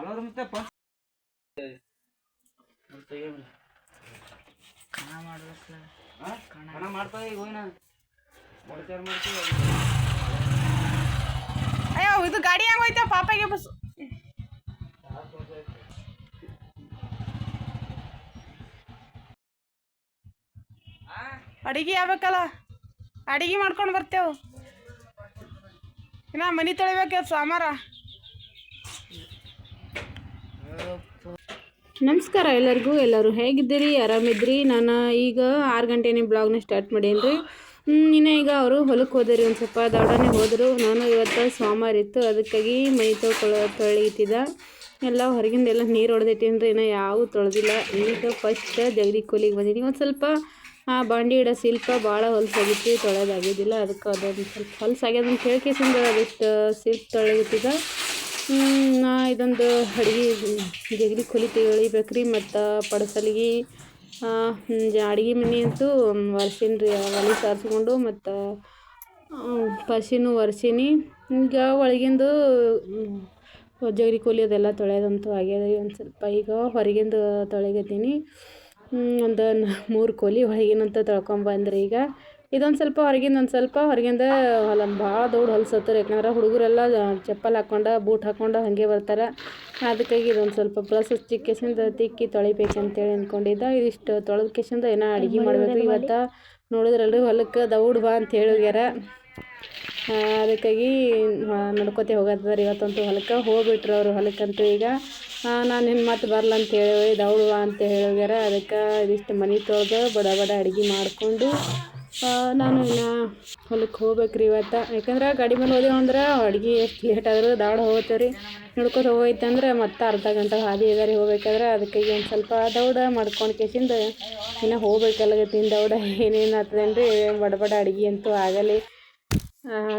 ಅಲ್ಲೋದ್ರ ಮತ್ತೆ ಫಸ್ಟ್ ಕಣ ಈಗ ಹೋಗಿ ಮಾಡ್ತೀವಿ ಅಯ್ಯೋ ಇದು ಗಾಡಿ ಹೆಂಗೋಯ್ತ? ಪಾಪಗೆ ಬಸ್ ಅಡಿಗೆ ಆಗ್ಬೇಕಲ್ಲ? ಅಡಿಗೆ ಮಾಡ್ಕೊಂಡು ಬರ್ತೇವೆ. ಇನ್ನ ಮನೆ ತೊಳಿಬೇಕು ಸೋಮವಾರ ನಮಸ್ಕಾರ ಎಲ್ಲರಿಗೂ, ಎಲ್ಲರೂ ಹೇಗಿದ್ದೀರಿ? ಆರಾಮಿದ್ರಿ ನಾನು ಈಗ ಆರು ಗಂಟೆನೇ ಬ್ಲಾಗ್ನ ಸ್ಟಾರ್ಟ್ ಮಾಡೀನಿ ರೀ ಇನ್ನೇ ಈಗ ಅವರು ಹೊಲಕ್ಕೆ ಹೋದ್ರಿ, ಒಂದು ಸ್ವಲ್ಪ ದೌಡನೆ ಹೋದರು. ನಾನು ಇವತ್ತು ಸೋಮವಾರ ಇತ್ತು, ಅದಕ್ಕಾಗಿ ಮೈ ತೊಳ್ಕೊಳ್ಳೋ ತೊಳಿತಿದ್ದ ಎಲ್ಲ ಹೊರಗಿಂದೆಲ್ಲ ನೀರು ಹೊಡೆದಿಟ್ಟೀನಿ ರೀ ಇನ್ನೂ ಯಾವೂ ತೊಳೆದಿಲ್ಲ. ಈಗ ಫಸ್ಟ್ ಜಗದಿ ಕೂಲಿಗೆ ಬಂದಿದ್ದೀನಿ ಒಂದು ಸ್ವಲ್ಪ, ಆ, ಬಾಂಡಿ ಇಡೋ ಶಿಲ್ಪ ಭಾಳ ಹೊಲಸಾಗಿತ್ತು ತೊಳೆದಾಗಿದ್ದಿಲ್ಲ ಅದಕ್ಕೆ ಅದೊಂದು ಸ್ವಲ್ಪ ಹೊಲಸಾಗ್ಯದ ಅಂತ ಹೇಳ್ಕೇಸಿಂದ ಅದಷ್ಟು ಶಿಲ್ಪ ತೊಳೆಗಿತ್ತಿದ್ದ ನಾ ಇದೊಂದು ಅಡುಗೆ ಜಗಲಿ ಕೊಲಿ ತೆಗಿಬೇಕ್ರಿ ಮತ್ತು ಪಡಸಲಿಗೆ. ಅಡುಗೆ ಮನೆ ಅಂತೂ ಒರ್ಸೀನಿ ರೀ ಒಲೆ ಸಾರಿಸ್ಕೊಂಡು ಮತ್ತು ಪಸಿನೂ ಒರ್ಸೀನಿ ಈಗ ಒಳಗಿಂದು ಜಗಲಿ ಕೋಲಿ ಅದೆಲ್ಲ ತೊಳೆಯೋದಂತೂ ಆಗ್ಯದ ರೀ ಒಂದು ಸ್ವಲ್ಪ. ಈಗ ಹೊರಗಿಂದು ತೊಳೆಗತ್ತೀನಿ. ಒಂದು ಮೂರು ಕೋಲಿ ಒಳಗಿನಂತ ತೊಳ್ಕೊಂಬಂದ್ರಿ ಈಗ. ಇದೊಂದು ಸ್ವಲ್ಪ ಹೊರಗಿಂದ ಒಂದು ಸ್ವಲ್ಪ ಹೊರಗಿಂದ ಹೊಲ ಭಾಳ ದೊಡ್ಡ ಹೊಲ್ಸತ್ತಾರ ಯಾಕಂದ್ರೆ ಹುಡುಗರೆಲ್ಲ ಚಪ್ಪಲ್ ಹಾಕ್ಕೊಂಡು ಬೂಟ್ ಹಾಕ್ಕೊಂಡು ಹಾಗೆ ಬರ್ತಾರೆ. ಅದಕ್ಕಾಗಿ ಇದೊಂದು ಸ್ವಲ್ಪ ಪ್ಲಸ್ ಚಿಕ್ಕಸಿಂದ ತಿಕ್ಕಿ ತೊಳಿಬೇಕಂತೇಳಿ ಅಂದ್ಕೊಂಡಿದ್ದ ಇದಿಷ್ಟು ತೊಳೆದ ಕೇಸಿಂದ ಏನೋ ಅಡುಗೆ ಮಾಡಬೇಕು. ಇವತ್ತು ನೋಡಿದ್ರಲ್ರಿ ಹೊಲಕ್ಕೆ ದೌಡ್ ಬಾ ಅಂತ ಹೇಳಿಗ್ಯಾರ. ಆ, ಅದಕ್ಕಾಗಿ ನಡ್ಕೋತೆ ಹೋಗತ್ತದ ಇವತ್ತಂತೂ ಹೊಲಕ್ಕೆ. ಹೋಗ್ಬಿಟ್ರು ಅವರು ಹೊಲಕ್ಕಂತೂ ಈಗ. ನಾನು ಇನ್ನು ಮತ್ತೆ ಬರಲ್ಲ ಅಂತ ಹೇಳಿ ದೌಡ್ ಬಾ ಅಂತ ಹೇಳಿಗ್ಯಾರ. ಅದಕ್ಕೆ ಇದಿಷ್ಟು ಮನೆ ತೊಳೆದು ಬಡ ಬಡ ಅಡುಗೆ ಮಾಡಿಕೊಂಡು ನಾನು ಇನ್ನು ಹೊಲಕ್ಕೆ ಹೋಗ್ಬೇಕು ರೀ ಇವತ್ತು. ಯಾಕಂದ್ರೆ ಗಾಡಿ ಮೇಲೆ ಹೋದೆವು ಅಂದ್ರೆ ಅಡುಗೆ ಎಷ್ಟು ಲೇಟ್ ಆದರೂ ದಾಡ ಹೋಗ್ತೇವೆ ರೀ. ನಡ್ಕೊತ ಹೋಗೈತಂದ್ರೆ ಮತ್ತೆ ಅರ್ಧ ಗಂಟೆ ಹಾದಿ ಇದಾರೆ ಹೋಗ್ಬೇಕಾದ್ರೆ. ಅದಕ್ಕೆ ಒಂದು ಸ್ವಲ್ಪ ದೌಡ ಮಾಡ್ಕೊಂಡು ಕೇಸಿಂದ ಇನ್ನು ಹೋಗ್ಬೇಕಲ್ಲಗತ್ತಿನ ದೌಡ. ಏನೇನು ಆಗ್ತದೇನು ರೀ ಬಡ ಬಡ ಅಡುಗೆ ಅಂತೂ ಆಗಲಿ.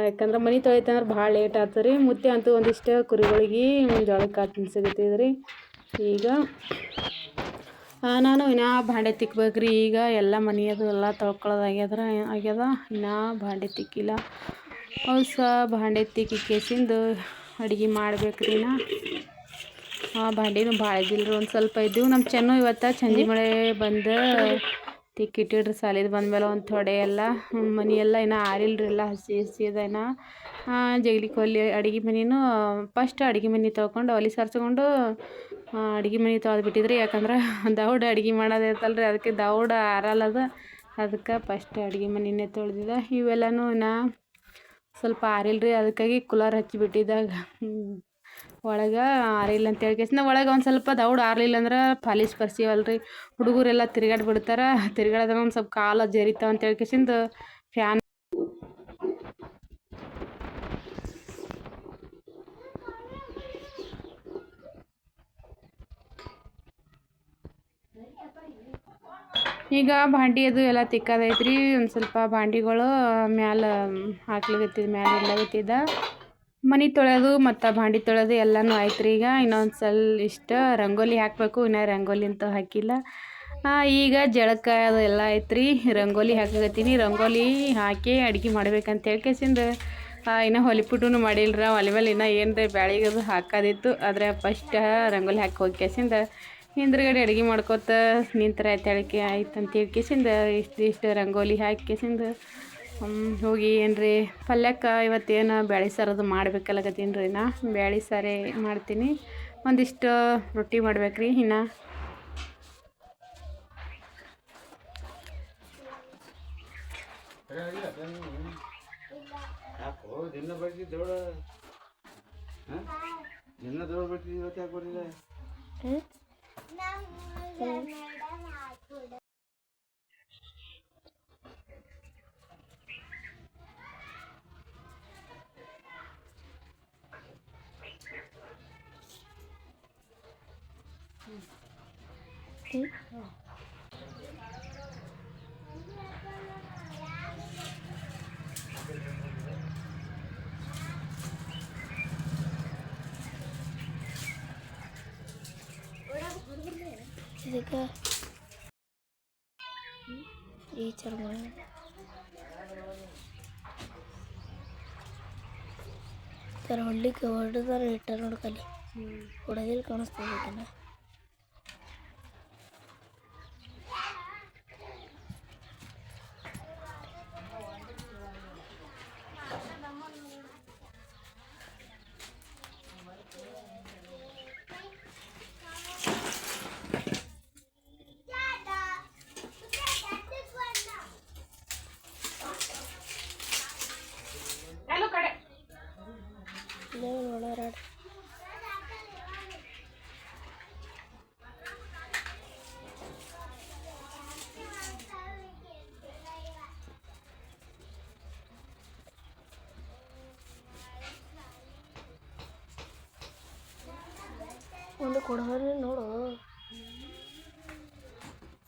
ಯಾಕಂದ್ರೆ ಮನೆ ತೊಳಿತಂದ್ರೆ ಭಾಳ ಲೇಟ್ ಆಗ್ತದೆ ರೀ. ಮುತ್ತೆ ಅಂತೂ ಒಂದಿಷ್ಟು ಕುರಿಗಳಿಗೆ ಜೋಳಕ್ಕೆ ಕಾಳು ತಿನ್ಸಿಗತ್ತಿದ್ರಿ ಈಗ ನಾನು ಇನ್ನೂ ಭಾಂಡೆ ರೀ ಈಗ ಎಲ್ಲ ಮನೆಯದು ಎಲ್ಲ ತೊಳ್ಕೊಳ್ಳೋದು ಆಗ್ಯದ್ರ ಆಗ್ಯದ. ಇನ್ನೂ ಭಾಂಡೆ ತಿಕ್ಕಿಲ್ಲ. ಹೊಸ ಭಾಂಡೆ ತಿಕ್ಕಿ ಕೇಸಿಂದು ಅಡುಗೆ ಮಾಡ್ಬೇಕು ರೀ ನಾ ಆ ಬಾಂಡೆನೂ ಭಾಳ ಇದ್ದಿಲ್ಲ ರೀ ಒಂದು ಸ್ವಲ್ಪ ಇದ್ದೀವಿ. ನಮ್ಮ ಚೆನ್ನು ಇವತ್ತು ಚಂದಿ ಮಳೆ ಬಂದು ತಿಕ್ಕಿಟ್ಟಿಡ್ರಿ. ಸಾಲಿದ ಬಂದಮೇಲೆ ಒಂದು ಥೊಡೆ ಎಲ್ಲ. ಮನೆಯೆಲ್ಲ ಇನ್ನು ಆರಿಲ್ಲ ರೀ ಎಲ್ಲ ಹಸಿ ಹಸಿ ಇನ್ನು. ಜಗಲಿ ಕೊಲ್ಲಿ ಅಡುಗೆ ಮನೆನೂ ಫಸ್ಟ್ ಅಡುಗೆ ಮನೆ ತೊಳ್ಕೊಂಡು ಒಲೆ ಸಾರಿಸ್ಕೊಂಡು ಅಡುಗೆ ಮನೆ ತೊಳೆದು ಬಿಟ್ಟಿದ್ರಿ ಯಾಕಂದ್ರೆ ದೌಡ್ ಅಡುಗೆ ಮಾಡೋದೈತಲ್ಲ ರೀ ಅದಕ್ಕೆ ದೌಡ್ ಆರಲ್ಲದ, ಅದಕ್ಕೆ ಫಸ್ಟ್ ಅಡುಗೆ ಮನೆಯೇ ತೊಳೆದಿದ್ದೆ ಇವೆಲ್ಲನೂ ನಾ ಸ್ವಲ್ಪ ಆರಿಲ್ಲ ರೀ ಅದಕ್ಕಾಗಿ ಕೂಲರ್ ಹಚ್ಚಿಬಿಟ್ಟಿದ್ದಾಗ. ಒಳಗೆ ಆರಿಲ್ಲ ಅಂತ ಹೇಳ್ಕೇಸಿಂದ ಒಳಗೆ ಒಂದು ಸ್ವಲ್ಪ ದೌಡ್ ಆರಲಿಲ್ಲ ಅಂದ್ರೆ ಪಾಲಿಶ್ ರೀ ಹುಡುಗರೆಲ್ಲ ತಿರ್ಗಾಡಿ ಬಿಡ್ತಾರೆ ತಿರ್ಗಾಡಿದ್ರೆ ಒಂದು ಸ್ವಲ್ಪ ಕಾಲು ಜರಿತಾವ ಅಂತ ಹೇಳ್ಕೇಸಿಂದ ಫ್ಯಾನ್ ಈಗ ಭಾಂಡಿ ಅದು ಎಲ್ಲ ತಿಕ್ಕದೈತ್ರಿ. ಒಂದು ಸ್ವಲ್ಪ ಭಾಂಡಿಗಳು ಮ್ಯಾಲ ಹಾಕ್ಲಿಕತ್ತಿದ್ ಮ್ಯಾಲ ಇಡ್ಲಾಗತ್ತಿದ್ದ ಮನೆ ತೊಳೆಯೋದು ಮತ್ತು ಭಾಂಡಿ ತೊಳೆಯೋದು ಎಲ್ಲನೂ ಆಯ್ತು ರೀ ಈಗ. ಇನ್ನೊಂದು ಸಲ ಇಷ್ಟ ರಂಗೋಲಿ ಹಾಕಬೇಕು, ಇನ್ನು ರಂಗೋಲಿ ಅಂತ ಹಾಕಿಲ್ಲ. ಈಗ ಜಳಕ ಅದು ಎಲ್ಲ ಐತ್ರಿ ರಂಗೋಲಿ ಹಾಕಕತ್ತೀನಿ ರಂಗೋಲಿ ಹಾಕಿ ಅಡುಗೆ ಮಾಡ್ಬೇಕಂತ ಹೇಳ್ಕೇಸಿಂದ ಇನ್ನು ಹೊಲಿಪುಟೂ ಮಾಡಿಲ್ರ. ಒಲೆ ಮೇಲೆ ಇನ್ನೂ ಏನು ರೀ ಬ್ಯಾಳಿಗೆ ಅದು ಹಾಕೋದಿತ್ತು. ಆದರೆ ಫಸ್ಟ್ ರಂಗೋಲಿ ಹಾಕಿ ಹೋಗ್ಕೇಸಿಂದ ಹಿಂದ್ಗಡೆ ಅಡುಗೆ ಮಾಡ್ಕೋತ ನಿಂತರ ಆಯ್ತು ಆಯ್ತು ಅಂತ ಹೇಳ್ಕೇಸಿಂದ ಇಷ್ಟು ಇಷ್ಟು ರಂಗೋಲಿ ಹಾಕಿಸಿಂದ ಹೋಗಿ ಏನ್ರಿ ಪಲ್ಯಕ್ಕೆ ಇವತ್ತೇನು ಬ್ಯಾಳಿ ಸಾರದು ಮಾಡ್ಬೇಕಲ್ಲಗತ್ತೀನಿ ರೀ ನಾ. ಬ್ಯಾಳಿ ಸಾರೇ ಮಾಡ್ತೀನಿ. ಒಂದಿಷ್ಟು ರೊಟ್ಟಿ ಮಾಡ್ಬೇಕ್ರಿ ಇನ್ನು. ಯಾಕೋ ದಿನ ठीक ಇದಕ್ಕೆ ಈ ಚರ್ಮ ಥರ ಹೊಡ್ಲಿಕ್ಕೆ ಹೊಡೆದಾರ ಇಟ್ಟಾರ ನೋಡ್ಕಲಿ ಹೊಡೆದಿಲ್ ಕಾಣಿಸ್ತದೆ ಎಲ್ಲೂ ಒಂದು ಕೊಡವಲ್ಲಿ ನೋಡು.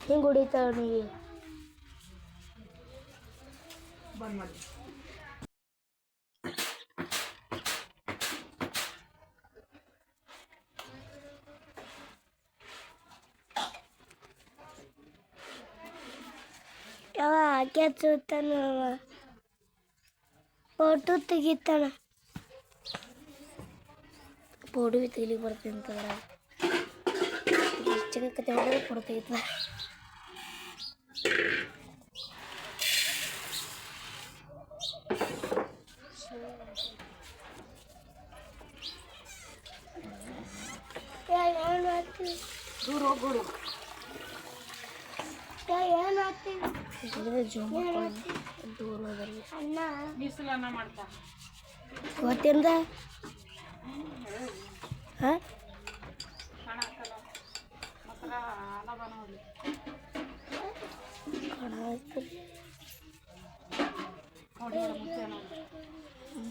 ಹಿಂಗೆ ಹೊಡಿತಾವ ನೀ. ಯಾವ ಆಕೆ ಹಚ್ಚುತ್ತಾನ ಫೋಟೋ ತೆಗಿತಾನ. ಫೋಟೋ ಬಿ ತೆಗಿಲಿಕ್ಕೆ ಬರ್ತೀನಿ ಅಂತಂದ್ರೆ. ಚಿಕ್ಕ ಕತೆ ಹೊಡೆದ್ರೆ ಏನು ಮಾಡ್ತೀವಿ ದೂರ ಹೋಗ್ಬಿಡು. ಏನು ಮಾಡ್ತೀವಿ ದೂರ ಮಾಡ್ತಾ. ಇವತ್ತಿಂದ ಹಾಂ ಹಣ ಹಾಕಲ್ಲ ಮಾತ್ರ ಹಣ ಬನ ಹೋಗ್ಲಿ ಹಣ ಆಯ್ತು ನೋಡಿ ನೋಡಿ ಮುತ್ತೆ ನೋಡಿ ಹ್ಞೂ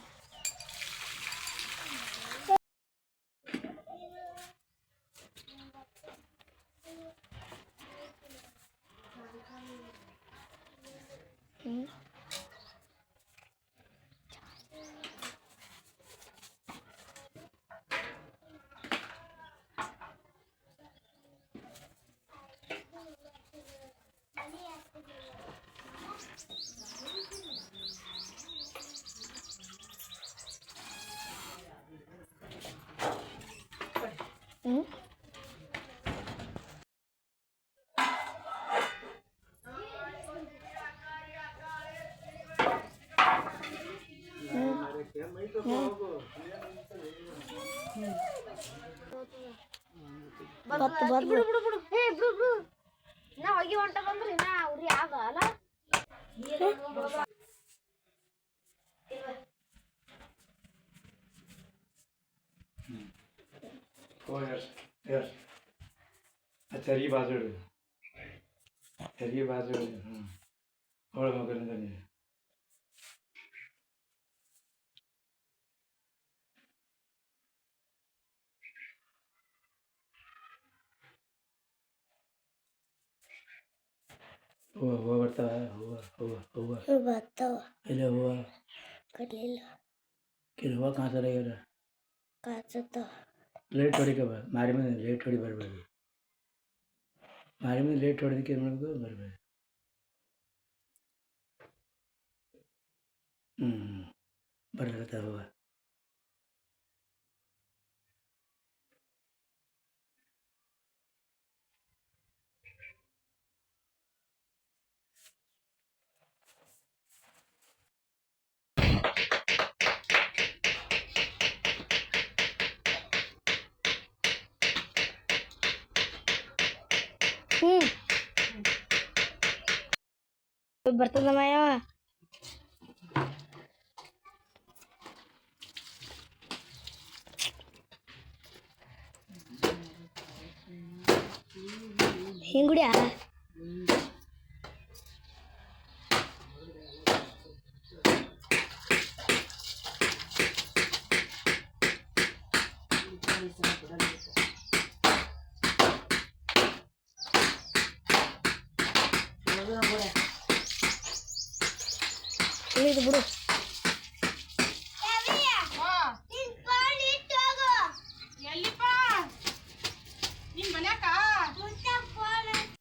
ಹ್ಞೂ ಬತ್ತು ಬತ್ತು ಬಿಡು ಬಿಡು ಬಿಡು. ಹೇ ಬಿಡು ಬಿಡು. ನಾ ಹೋಗಿ ಹೊಂಟ ಬಂದ್ರಿ ನಾ ಉರಿ ಆಗ ಅಲ್ಲ? yes, yes. तरी बाजूड तरी बाजूड हळद वगैरे झाली हुआ हुआ बढ़ता है हुआ हुआ हुआ बढ़ता हुआ पहले हुआ कर ले लो फिर हुआ कहाँ से रहेगा कहाँ से तो ಲೇಟ್ ಹೊಡಿಕ ಮಾರಿ ಮೇಲೆ ಲೇಟ್ ಹೊಡಿ ಬರಬೇಡಿ ಮಾರಿ ಮೇಲೆ ಲೇಟ್ ಹೊಡೆದಕ್ಕೆ ಏನು ಮಾಡಬೇಕು? ಬರಬೇಡಿ ಹ್ಞೂ ಬರ್ಲಕತ್ತಾವ ಹೂವ ಹ್ಞೂ ಬರ್ತದಮ್ಮ ಯಾವ ಹಿಂಗುಡಿಯ ಇದು ಬಿಡು